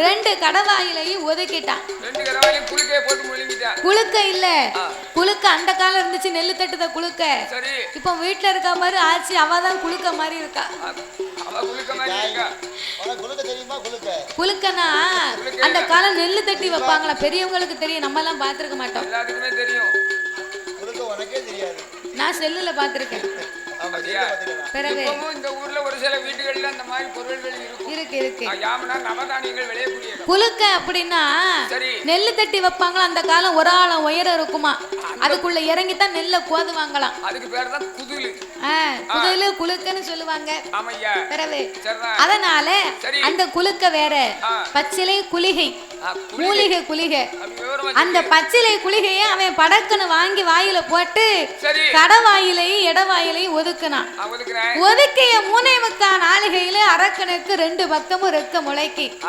ரெண்டு கடவாயிலையும் ஒதுக்கிட்டான். ரெண்டு கடவாயிலையும் போட்டு குளுக்க இல்ல. குளுக்க அந்த காலம் இருந்துச்சு நெல்லு தட்டுத குளுக்க சரி. இப்போ வீட்டுல இருக்க மாதிரி ஆச்சு அவ தான் குளுக்க மாதிரி இருக்கா. அவ குளிக்க மாதிரி இருக்கா? குளுக்கனா அந்த காலம் நெல்லு தட்டி வைப்பாங்களா? பெரியவங்களுக்கு தெரியும் நம்ம எல்லாம் பார்த்திருக்க மாட்டோம். எல்லாத்துக்குமே தெரியும். நான் செல்லுல பார்த்திருக்கேன். பிறகு இந்த ஊர்ல ஒரு சில வீடுகள்ல அந்த மாதிரி பொருள்கள் இருக்கு இருக்கு. யாமனா நவதானியங்கள் விளையக்கூடிய. குலுக்க அப்படின்னா நெல்லு தட்டி வைப்பாங்களா? அந்த காலம் ஒரு ஆழம் உயரம் இருக்குமா? அதுக்குள்ள இறங்கி தான் நெல்லை கோதுவாங்களாம் அதுக்கு பேர் தான் குதுலு. ஆ, குதிரையில குலுக்கன்னு சொல்லுவாங்க. சரிதான் அதனால. அந்த குலுக்க வேற. பச்சிலை குளிகை. மூலிகை குளிகை. அந்த. பச்சிலை குளிகையை அவன் படக்குன்னு வாங்கி வாயில போட்டு கடவாயிலையும் இடவாயிலையும் ஒதுக்குனான். ஒதுக்கிய மூனை முக்கா நாளிகையில அரக்கனுக்கு ரெண்டு பக்கமும் ரெக்க முளைக்கி.